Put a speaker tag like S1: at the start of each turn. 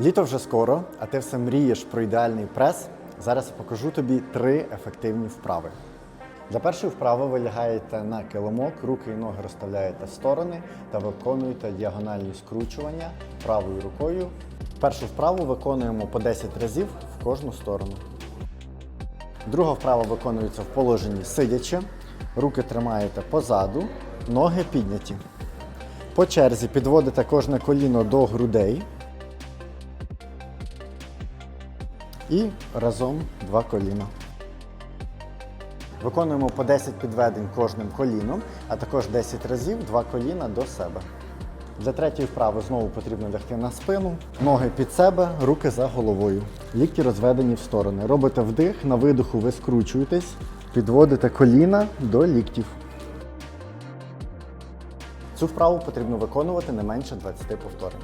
S1: Літо вже скоро, а ти все мрієш про ідеальний прес. Зараз я покажу тобі три ефективні вправи. Для першої вправи ви лягаєте на килимок, руки і ноги розставляєте в сторони та виконуєте діагональні скручування правою рукою. Першу вправу виконуємо по 10 разів в кожну сторону. Друга вправа виконується в положенні сидячи. Руки тримаєте позаду, ноги підняті. По черзі підводите кожне коліно до грудей. І разом два коліна. Виконуємо по 10 підведень кожним коліном, а також 10 разів два коліна до себе. Для третьої вправи знову потрібно лягти на спину, ноги під себе, руки за головою. Лікті розведені в сторони. Робите вдих, на видиху ви скручуєтесь, підводите коліна до ліктів. Цю вправу потрібно виконувати не менше 20 повторень.